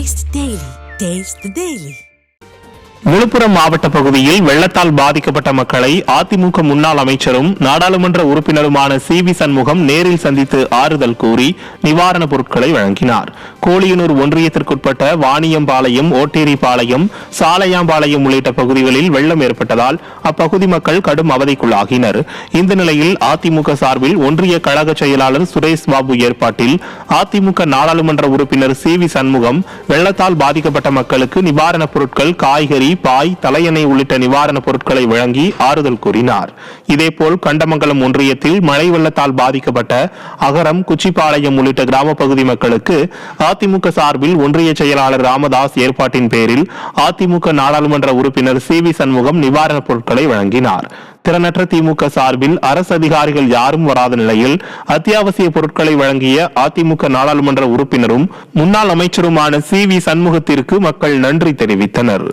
Taste daily taste daily Villupuram மாவட்ட பகுதியில் வெள்ளத்தால் பாதிக்கப்பட்ட மக்களை அதிமுக முன்னாள் அமைச்சரும் நாடாளுமன்ற உறுப்பினருமான சி வி சண்முகம் நேரில் சந்தித்து ஆறுதல் கூறி நிவாரணப் பொருட்களை வழங்கினார். கோழியனூர் ஒன்றியத்திற்குட்பட்ட வாணியம்பாளையம் ஓட்டேரிபாளையம் சாலையாம்பாளையம் உள்ளிட்ட பகுதிகளில் வெள்ளம் ஏற்பட்டதால் அப்பகுதி மக்கள் கடும் அவதிக்குள்ளாகினர். இந்த நிலையில் அதிமுக சார்பில் ஒன்றிய கழக செயலாளர் சுரேஷ் பாபு ஏற்பாட்டில் அதிமுக நாடாளுமன்ற உறுப்பினர் சி வி சண்முகம் வெள்ளத்தால் பாதிக்கப்பட்ட மக்களுக்கு நிவாரணப் பொருட்கள் காய்கறி பாய் தலையணை உள்ளிட்ட நிவாரணப் பொருட்களை வழங்கி ஆறுதல் கூறினார். இதேபோல் கண்டமங்கலம் ஒன்றியத்தில் மழை வெள்ளத்தால் பாதிக்கப்பட்ட அகரம் குச்சிப்பாளையம் உள்ளிட்ட கிராம பகுதி மக்களுக்கு அதிமுக சார்பில் ஒன்றிய செயலாளர் ராமதாஸ் ஏற்பாட்டின் பேரில் அதிமுக நாடாளுமன்ற உறுப்பினர் சி வி சண்முகம் நிவாரணப் பொருட்களை வழங்கினார். திறனற்ற திமுக சார்பில் அரசு அதிகாரிகள் யாரும் வராத நிலையில் அத்தியாவசிய பொருட்களை வழங்கிய அதிமுக நாடாளுமன்ற உறுப்பினரும் முன்னாள் அமைச்சருமான சி வி சண்முகத்திற்கு மக்கள் நன்றி தெரிவித்தனர்.